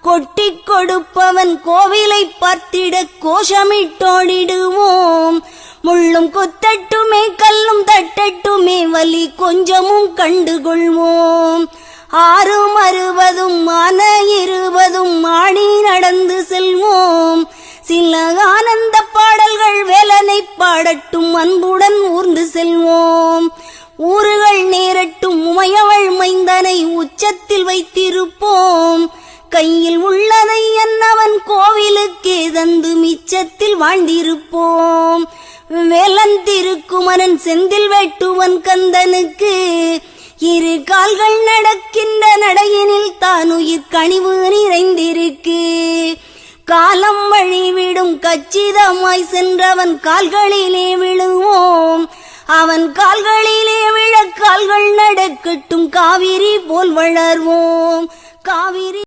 கொட்டி கொடுப்பவன் கோவிலை பார்த்திட கோஷமிட்டோடிடுவோம். முள்ளும் குத்தட்டுமே கல்லும் தட்டட்டுமே வலி கொஞ்சமும் கண்டுகொள்வோம். ஆறும் அறுபதும் மன இருபதும் மாடி நடந்து செல்வோம். சில ஆனந்த பாடல்கள் வேலனை பாடட்டும் அன்புடன் ஊர்ந்து செல்வோம். ஊறுகள் நேரட்டும் உமைய உச்சத்தில் வைத்திருப்போம். கையில் உள்ளதை என்னவன் கோவிலுக்கே தந்து மிச்சத்தில் வாழ்ந்திருப்போம். வேலன் திருக்குமரன் செந்தில் வெட்டுவன் கந்தனுக்கு இரு கால்கள் நடக்கின்ற நடையினில் தான் உயிர் கனிவு நிறைந்திருக்கு. காலம் வழிவிடும் கச்சிதமாய் சென்றவன் கால்களிலே விழுவோம். அவன் கால்களிலே கட்டும் காவிரி போல் வளர்வோம். காவிரி